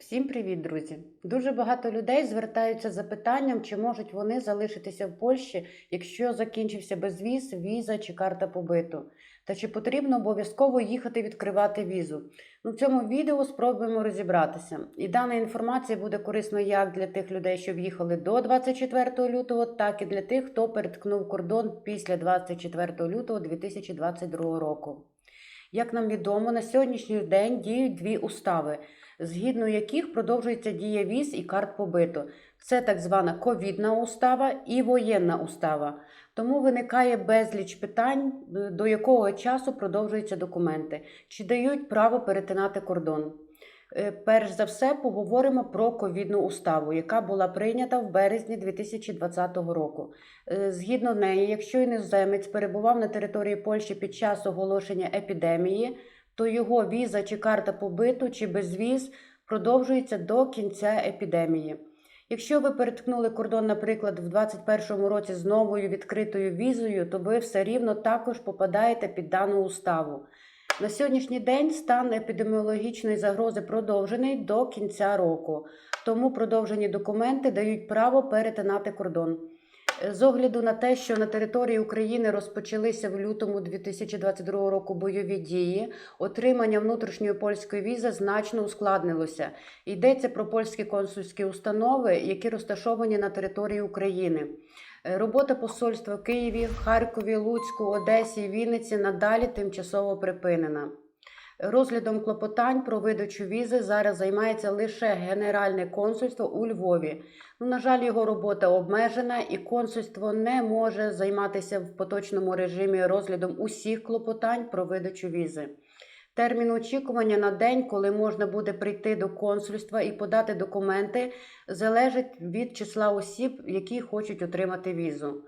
Всім привіт, друзі! Дуже багато людей звертаються з запитанням, чи можуть вони залишитися в Польщі, якщо закінчився безвіз, віза чи карта побиту, та чи потрібно обов'язково їхати відкривати візу. Ну, в цьому відео спробуємо розібратися. І дана інформація буде корисною як для тих людей, що в'їхали до 24 лютого, так і для тих, хто переткнув кордон після 24 лютого 2022 року. Як нам відомо, на сьогоднішній день діють дві устави, згідно яких продовжується дія віз і карт побиту. Це так звана ковідна устава і воєнна устава. Тому виникає безліч питань, е, до якого часу продовжуються документи, чи дають право перетинати кордон. Е, Перш за все, поговоримо про ковідну уставу, яка була прийнята в березні 2020 року. Е, Згідно неї, якщо іноземець перебував на території Польщі під час оголошення епідемії, то його віза чи карта побиту чи безвіз продовжується до кінця епідемії. Якщо ви переткнули кордон, наприклад, в 2021 році з новою відкритою візою, то ви все рівно також попадаєте під дану уставу. На сьогоднішній день стан епідеміологічної загрози продовжений до кінця року, тому продовжені документи дають право перетинати кордон. З огляду на те, що на території України розпочалися в лютому 2022 року бойові дії, отримання внутрішньої польської візи значно ускладнилося. Йдеться про польські консульські установи, які розташовані на території України. Е, Робота посольства в Києві, Харкові, Луцьку, Одесі, Вінниці надалі тимчасово припинена. Розглядом клопотань про видачу візи зараз займається лише Генеральне консульство у Львові. Ну, на жаль, його робота обмежена, і консульство не може займатися в поточному режимі розглядом усіх клопотань про видачу візи. Термін очікування на день, коли можна буде прийти до консульства і подати документи, залежить від числа осіб, які хочуть отримати візу.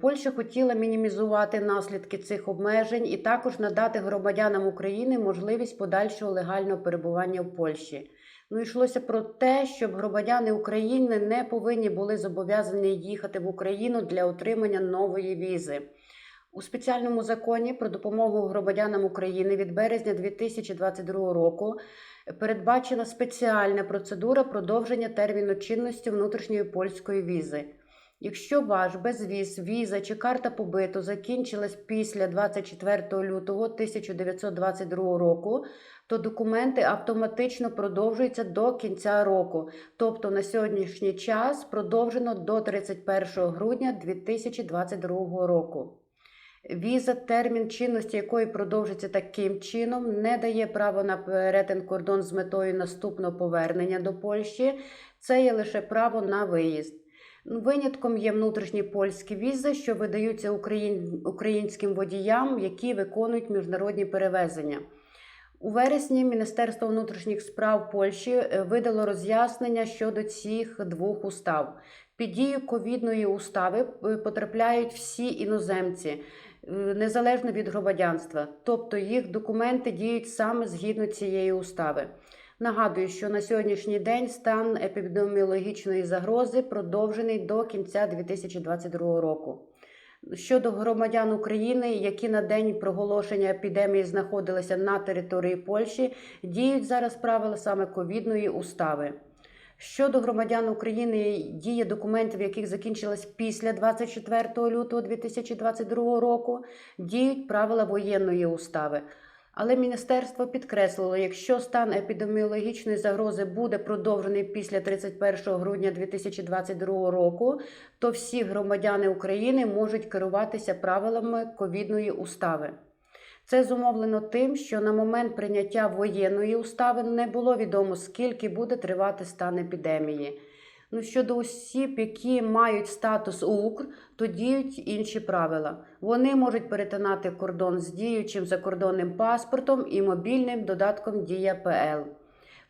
Польща хотіла мінімізувати наслідки цих обмежень і також надати громадянам України можливість подальшого легального перебування в Польщі. Ну, йшлося про те, щоб громадяни України не повинні були зобов'язані їхати в Україну для отримання нової візи. У спеціальному законі про допомогу громадянам України від березня 2022 року передбачена спеціальна процедура продовження терміну чинності внутрішньої польської візи. Якщо ваш безвіз, віза чи карта побиту закінчилась після 24 лютого 1922 року, то документи автоматично продовжуються до кінця року, тобто на сьогоднішній час продовжено до 31 грудня 2022 року. Віза, термін чинності якої продовжиться таким чином, не дає права на перетин кордон з метою наступного повернення до Польщі. Це є лише право на виїзд. Винятком є внутрішні польські візи, що видаються україн... українським водіям, які виконують міжнародні перевезення. У вересні Міністерство внутрішніх справ Польщі е, видало роз'яснення щодо цих двох устав. Під дію ковідної устави е, потрапляють всі іноземці, е, незалежно від громадянства, тобто їх документи діють саме згідно цієї устави. Нагадую, що на сьогоднішній день стан епідеміологічної загрози продовжений до кінця 2022 року. Щодо громадян України, які на день проголошення епідемії знаходилися на території Польщі, діють зараз правила саме ковідної устави. Щодо громадян України, дія документів, яких закінчилась після 24 лютого 2022 року, діють правила воєнної устави. Але міністерство підкреслило, якщо стан епідеміологічної загрози буде продовжений після 31 грудня 2022 року, то всі громадяни України можуть керуватися правилами ковідної устави. Це зумовлено тим, що на момент прийняття воєнної устави не було відомо, скільки буде тривати стан епідемії. Ну, щодо осіб, які мають статус УКР, то діють інші правила. Вони можуть перетинати кордон з діючим закордонним паспортом і мобільним додатком Дія ПЛ.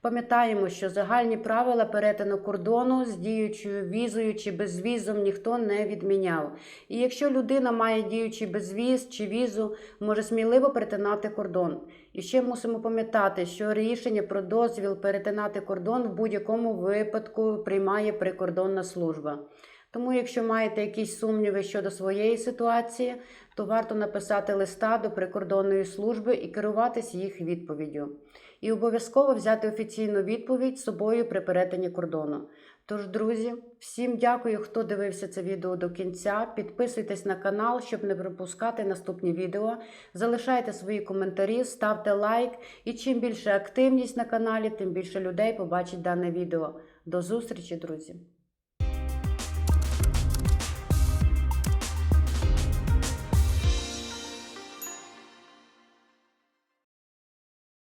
Пам'ятаємо, що загальні правила перетину кордону з діючою візою чи безвізом ніхто не відміняв. І якщо людина має діючий безвіз чи візу, може сміливо перетинати кордон. І ще мусимо пам'ятати, що рішення про дозвіл перетинати кордон в будь-якому випадку приймає прикордонна служба. Тому, якщо маєте якісь сумніви щодо своєї ситуації, то варто написати листа до прикордонної служби і керуватись їх відповіддю. і обов'язково взяти офіційну відповідь з собою при перетині кордону. Тож, друзі, всім дякую, хто дивився це відео до кінця. Підписуйтесь на канал, щоб не пропускати наступні відео. Залишайте свої коментарі, ставте лайк. І чим більше активність на каналі, тим більше людей побачить дане відео. До зустрічі, друзі!